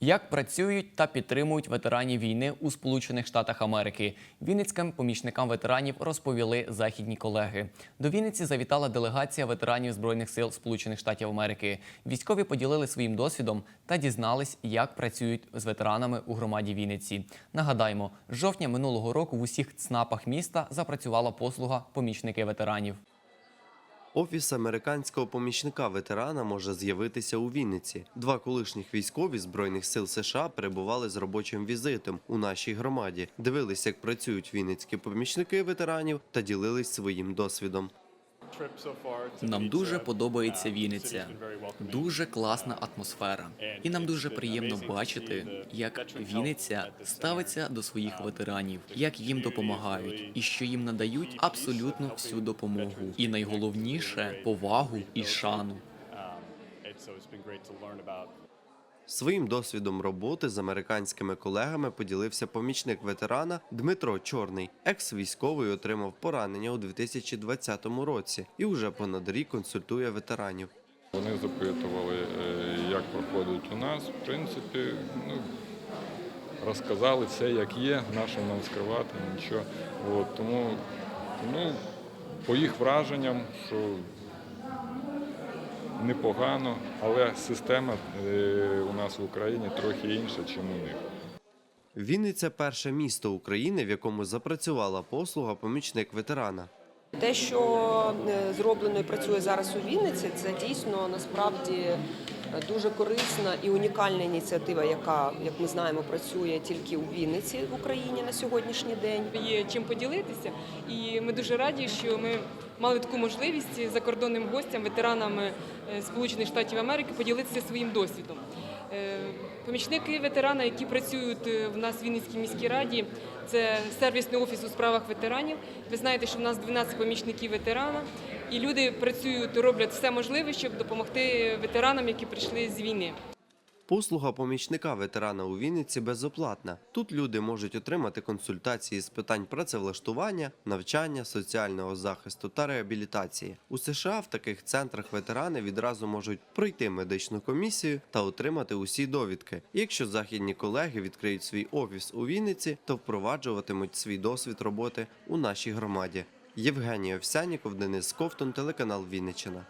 Як працюють та підтримують ветеранів війни у Сполучених Штатах Америки? Вінницьким помічникам ветеранів розповіли західні колеги. До Вінниці завітала делегація ветеранів Збройних сил Сполучених Штатів Америки. Військові поділили своїм досвідом та дізнались, як працюють з ветеранами у громаді Вінниці. Нагадаємо, з жовтня минулого року в усіх ЦНАПах міста запрацювала послуга помічники ветеранів. Офіс американського помічника ветерана може з'явитися у Вінниці. Два колишніх військові збройних сил США перебували з робочим візитом у нашій громаді, дивилися, як працюють вінницькі помічники ветеранів та ділились своїм досвідом. Нам дуже подобається Вінниця. Дуже класна атмосфера. І нам дуже приємно бачити, як Вінниця ставиться до своїх ветеранів, як їм допомагають, і що їм надають абсолютно всю допомогу. І найголовніше повагу і шану. Своїм досвідом роботи з американськими колегами поділився помічник ветерана Дмитро Чорний. Екс-військовий отримав поранення у 2020 році і вже понад рік консультує ветеранів. Вони запитували, е, як проходить у нас. В принципі, ну, розказали все, як є, нащо нам скривати, нічого. От, тому ну, по їх враженням, що непогано, але система е, у нас в Україні трохи інша, ніж у них. Вінниця перше місто України, в якому запрацювала послуга помічник ветерана. Те, що е, зроблено і працює зараз у Вінниці, це дійсно насправді дуже корисна і унікальна ініціатива, яка, як ми знаємо, працює тільки у Вінниці в Україні на сьогоднішній день. є чим поділитися. І ми дуже раді, що ми мали таку можливість закордонним гостям, ветеранам е, Сполучених Штатів Америки поділитися своїм досвідом. Е, Помічники ветерана, які працюють е, в нас в Вінницькій міській раді, це сервісний офіс у справах ветеранів. Ви знаєте, що в нас 12 помічників ветерана, і люди працюють, роблять все можливе, щоб допомогти ветеранам, які прийшли з війни. Послуга помічника ветерана у Вінниці безоплатна. Тут люди можуть отримати консультації з питань працевлаштування, навчання, соціального захисту та реабілітації. У США в таких центрах ветерани відразу можуть пройти медичну комісію та отримати усі довідки. Якщо західні колеги відкриють свій офіс у Вінниці, то впроваджуватимуть свій досвід роботи у нашій громаді. Євгеній Овсяніков, Денис Ковтун, телеканал Вінниччина.